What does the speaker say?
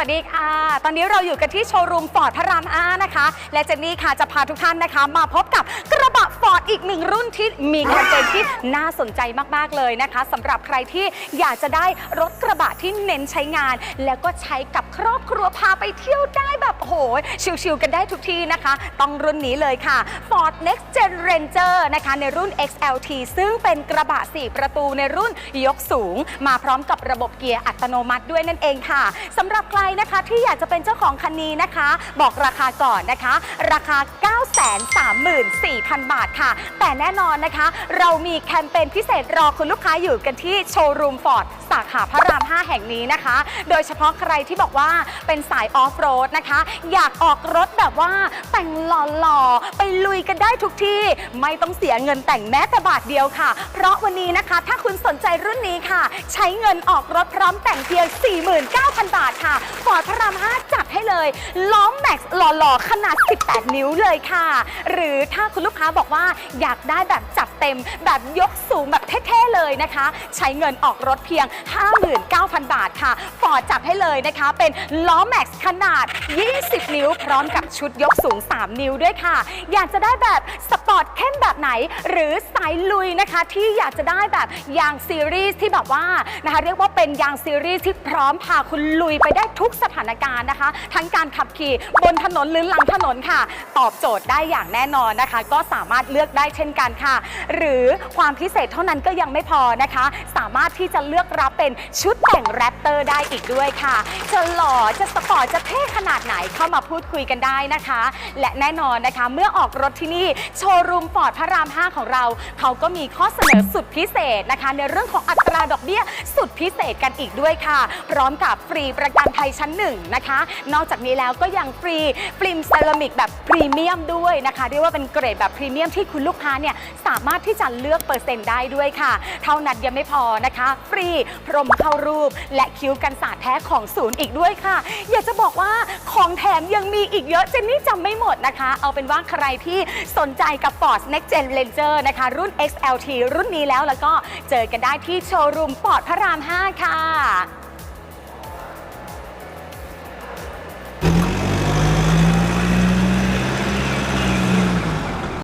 วัสดีค่ะ ตอนนี้เราอยู่กันที่โชว์รูมฟอร์ดพระรามอานะคะ และเจนนี่ค่ะจะพาทุกท่านนะคะ มาพบกับกระบะฟอร์ดอีกหนึ่งรุ่นที่มีแคมเปญที่น่าสนใจมากๆเลยนะคะสำหรับใครที่อยากจะได้รถกระบะที่เน้นใช้งาน แล้วก็ใช้กับครอบครัวพาไปเที่ยวได้แบบโอ้โหชิลๆกันได้ทุกที่นะคะ ต้องรุ่นนี้เลยค่ะ Ford Next Gen Ranger นะคะในรุ่น XLT ซึ่งเป็นกระบะ 4 ประตูในรุ่นยกสูง มาพร้อมกับระบบเกียร์อัตโนมัติด้วยนั่นเองค่ะสำหรับใครนะคะที่อยากจะเป็นเจ้าของคันนี้นะคะ บอกราคาก่อนนะคะ ราคา 934,000 บาทค่ะ แต่แน่นอนนะคะ เรามีแคมเปญพิเศษรอคุณลูกค้าอยู่กันที่โชว์รูมฟอร์ดสาขาพระราม 5 แห่งนี้นะคะ โดยเฉพาะใครที่บอกว่าเป็นสายออฟโรดนะคะ อยากออกรถแบบว่าแต่งหล่อๆ ไปลุยกันได้ทุกที่ ไม่ต้องเสียเงินแต่งแม้แต่บาทเดียวค่ะ เพราะวันนี้นะคะ ถ้าคุณสนใจรุ่นนี้ค่ะ ใช้เงินออกรถพร้อมแต่งเพียง 49,000 บาทค่ะฟอร์ดพระราม 5 จัดให้เลยล้อมแม็กซ์หล่อๆ ขนาด 18 นิ้วเลยค่ะ หรือถ้าคุณลูกค้าบอกว่าอยากได้แบบจัด เต็ม แบบยกสูงแบบเท่ๆเลยนะคะ ใช้เงินออกรถเพียง 59,000 บาทค่ะฟอร์ดจัดให้เลยนะคะ เป็นล้อแม็กซ์ขนาด 20 นิ้ว พร้อมกับชุดยกสูง 3 นิ้วด้วยค่ะ อยากจะได้แบบสปอร์ตเข้มแบบไหน หรือสายลุยนะคะ ที่อยากจะได้แบบยางซีรีส์ที่แบบว่านะคะเรียกว่าเป็นยางซีรีส์ที่พร้อมพาคุณลุยไปได้ทุกสถานการณ์นะคะ ทั้งการขับขี่บนถนนหรือหลังถนนค่ะ ตอบโจทย์ได้อย่างแน่นอนนะคะ ก็สามารถเลือกได้เช่นกันค่ะหรือความพิเศษเท่านั้นก็ยังไม่พอนะคะ สามารถที่จะเลือกรับเป็นชุดแต่งแรปเตอร์ได้อีกด้วยค่ะ จะหล่อจะสปอร์ตจะเท่ขนาดไหนเข้ามาพูดคุยกันได้นะคะ และแน่นอนนะคะเมื่อออกรถที่นี่โชว์รูมฟอร์ดพระราม 5 ของเรา เขาก็มีข้อเสนอสุดพิเศษนะคะ ในเรื่องของอัตราดอกเบี้ยสุดพิเศษกันอีกด้วยค่ะ พร้อมกับฟรีประกันภัยชั้นหนึ่งนะคะ นอกจากนี้แล้วก็ยังฟรีฟิล์มเซรามิกแบบพรีเมียมด้วยนะคะเรียกว่าเป็นเกรดแบบพรีเมียมที่คุณลูกค้าเนี่ยสามารถที่จะเลือกเปอร์เซ็นต์ได้ด้วยค่ะ เท่านั้นยังไม่พอนะคะ ฟรีพรมเข้ารูป และคิ้วกันสาดแท้ของศูนย์อีกด้วยค่ะ อยากจะบอกว่าของแถมยังมีอีกเยอะเจนนี่จำไม่หมดนะคะ เอาเป็นว่าใครที่สนใจกับ Ford Next Gen Ranger นะคะ รุ่น XLT รุ่นนี้แล้วแล้วก็เจอกันได้ที่โชว์รูม Ford พระราม 5 ค่ะ